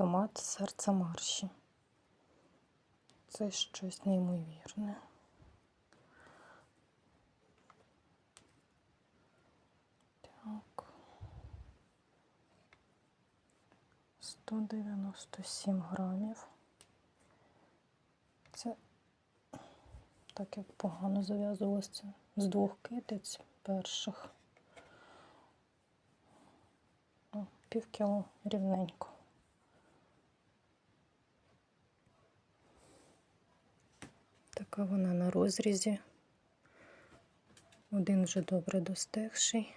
томат серце марші. Це щось неймовірне. Так. 197 грамів. Це так як погано зав'язувалося з двох китиць перших. Пів кіло рівненько. Така вона на розрізі. Один вже добре достигший,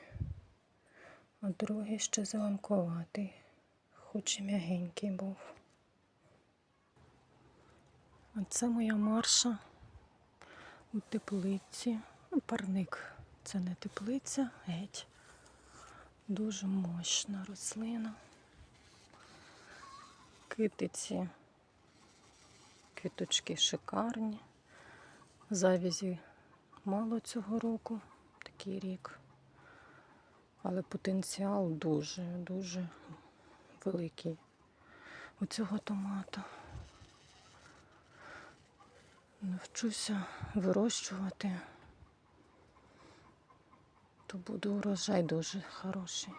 а другий ще зеленкуватий, хоч і м'ягенький був. А це моя марша у теплиці. Ну, парник. Це не теплиця, геть. Дуже мощна рослина. Китиці, квіточки шикарні. Завязі мало цього року, такий рік. Але потенціал дуже, дуже великий у цього томата. Навчуся вирощувати, то буде урожай дуже хороший.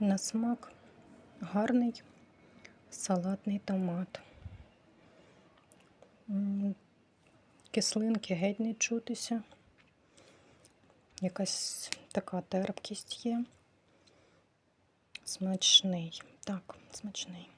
На смак гарний салатний томат. Кислинки геть не чутися. Якась така терпкість є. Смачний. Так, смачний.